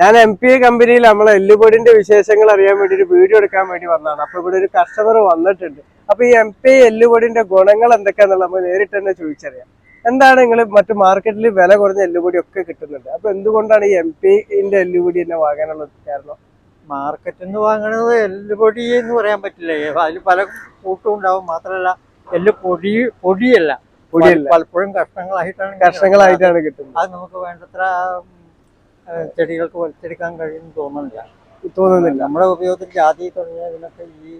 ഞാൻ M P A കമ്പനിയിൽ നമ്മളെ എല്ലുപൊടിന്റെ വിശേഷങ്ങൾ അറിയാൻ വേണ്ടി ഒരു വീഡിയോ എടുക്കാൻ വേണ്ടി വന്നതാണ്. അപ്പൊ ഇവിടെ ഒരു കസ്റ്റമർ വന്നിട്ടുണ്ട്. അപ്പൊ ഈ എം പി എല്ലുപൊടിന്റെ ഗുണങ്ങൾ എന്തൊക്കെയാണെന്നുള്ള നമ്മൾ നേരിട്ട് തന്നെ ചോദിച്ചറിയാം. എന്താണ് നിങ്ങൾ മറ്റു മാർക്കറ്റിൽ വില കുറഞ്ഞ എല്ലുപൊടി ഒക്കെ കിട്ടുന്നുണ്ട്? അപ്പൊ എന്തുകൊണ്ടാണ് ഈ എം പിന്റെ എല്ലുപൊടി തന്നെ വാങ്ങാനുള്ള കാരണം? മാർക്കറ്റിൽ നിന്ന് വാങ്ങണത് എല്ലുപൊടി എന്ന് പറയാൻ പറ്റില്ല. അതിൽ പല കൂട്ടും ഉണ്ടാവും. മാത്രമല്ല എല്ല് പൊടി പൊടിയല്ല. പൊടിയല്ല. പല- പലപ്പോഴും കഷ്ണങ്ങളായിട്ടാണ് കഷ്ണങ്ങളായിട്ടാണ് കിട്ടുന്നത്. അത് നമുക്ക് വേണ്ടത്ര ചെടികൾക്ക് വലിച്ചെടുക്കാൻ കഴിയുമെന്ന് തോന്നുന്നില്ല. തോന്നുന്നില്ല. നമ്മുടെ ഉപയോഗത്തിൽ ജാതി തുടങ്ങിയ ഇതിനൊക്കെ ഈ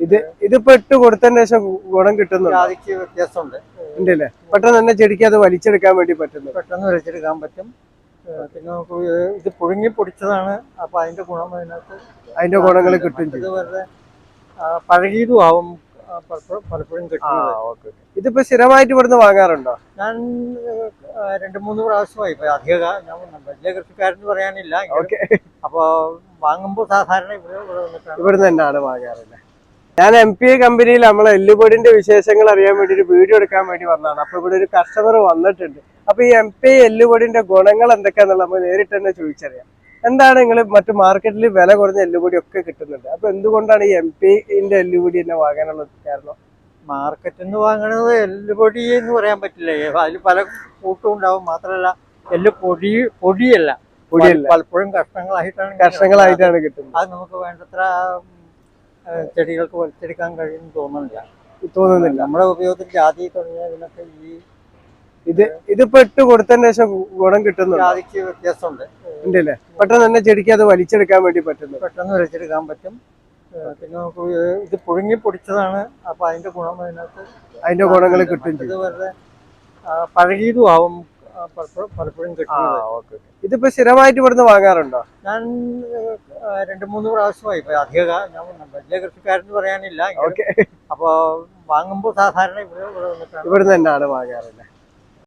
ഇത് ഇതിപ്പോ ഇട്ട് കൊടുത്തതിന് ശേഷം ഗുണം കിട്ടുന്നുണ്ട്? ജാതിക്ക് വ്യത്യാസമുണ്ട്. ഉണ്ടല്ലേ? പെട്ടെന്ന് തന്നെ ചെടിക്ക് അത് വലിച്ചെടുക്കാൻ വേണ്ടി പറ്റുന്നു പെട്ടെന്ന് വലിച്ചെടുക്കാൻ പറ്റും. പിന്നെ നമുക്ക് ഇത് പുഴുങ്ങി പൊടിച്ചതാണ്. അപ്പൊ അതിന്റെ ഗുണം അതിനകത്ത് അതിന്റെ ഗുണങ്ങൾ കിട്ടും ഇത് വെറുതെ പഴകിയതും ആവും. പലപ്പോഴും ഓക്കേ. ഇതിപ്പോ സ്ഥിരമായിട്ട് ഇവിടുന്ന് വാങ്ങാറുണ്ടോ? ഞാൻ രണ്ട് മൂന്ന് പ്രാവശ്യമായി. അധിക ഞാൻ വലിയ കൃഷിക്കാരെന്ന് പറയാനില്ല. ഓക്കെ. അപ്പൊ വാങ്ങുമ്പോൾ സാധാരണ ഇവിടെ ഇവിടെ വന്നിട്ടാണ്. ഇവിടുന്ന് തന്നെയാണ് വാങ്ങാറുള്ളത്. ഞാൻ എം പി കമ്പനിയിൽ നമ്മളെ എല്ലുപൊടിന്റെ വിശേഷങ്ങൾ അറിയാൻ വേണ്ടി ഒരു വീഡിയോ എടുക്കാൻ വേണ്ടി വന്നതാണ്. അപ്പൊ ഇവിടെ ഒരു കസ്റ്റമർ വന്നിട്ടുണ്ട്. അപ്പൊ ഈ എം പി എല്ലുപൊടിന്റെ ഗുണങ്ങൾ എന്തൊക്കെയാണെന്നുള്ള നമ്മൾ നേരിട്ട് തന്നെ ചോദിച്ചറിയാം. എന്താണ് നിങ്ങൾ മറ്റു മാർക്കറ്റിൽ വില കുറഞ്ഞ എല്ലുപൊടി ഒക്കെ കിട്ടുന്നുണ്ട്? അപ്പൊ എന്തുകൊണ്ടാണ് ഈ എം പിന്റെ എല്ലുപൊടി തന്നെ വാങ്ങാനുള്ള കാരണം? മാർക്കറ്റിൽ നിന്ന് വാങ്ങണത് എല്ല് പൊടി എന്ന് പറയാൻ പറ്റില്ല. അതിൽ പല കൂട്ടും ഉണ്ടാവും. മാത്രമല്ല എല്ല് പൊടി പൊടിയല്ല. പൊടിയല്ല. പല- പലപ്പോഴും കഷ്ണങ്ങളായിട്ടാണ് കഷ്ണങ്ങളായിട്ടാണ് കിട്ടുന്നത്. അത് നമുക്ക് വേണ്ടത്ര ചെടികൾക്ക് വലിച്ചെടുക്കാൻ കഴിയുമെന്ന് തോന്നുന്നില്ല. തോന്നുന്നില്ല. നമ്മുടെ ഉപയോഗത്തിൽ ജാതി തുടങ്ങിയ ഇതിനൊക്കെ ഈ ഇത് ഇതിപ്പോ ഇട്ട് കൊടുത്തതിന് ശേഷം ഗുണം കിട്ടുന്നു ജാതിക്ക് വ്യത്യാസമുണ്ട്. ഉണ്ടല്ലേ? പെട്ടെന്ന് തന്നെ ചെടിക്ക് അത് വലിച്ചെടുക്കാൻ വേണ്ടി പറ്റുന്നു. പെട്ടെന്ന് വലിച്ചെടുക്കാൻ പറ്റും. പിന്നെ നമുക്ക് ഇത് പുഴുങ്ങി പൊടിച്ചതാണ്. അപ്പൊ അതിന്റെ ഗുണം അതിനകത്ത് അതിന്റെ ഗുണങ്ങൾ കിട്ടും ഇത് വെറുതെ പഴകിയതും ആവും. പലപ്പോഴും കിട്ടും. കിട്ടുന്നത്. ഇതിപ്പോ സ്ഥിരമായിട്ട് ഇവിടുന്ന് വാങ്ങാറുണ്ടോ? ഞാൻ രണ്ടു മൂന്ന് പ്രാവശ്യമായി. ഇപ്പൊ അധിക ഞാൻ വലിയ കൃഷിക്കാരെന്ന് പറയാനില്ല. അപ്പൊ വാങ്ങുമ്പോൾ സാധാരണ ഇവിടെ ഇവിടെ വന്നിട്ടാണ് തന്നെയാണ് വാങ്ങാറുള്ളത്.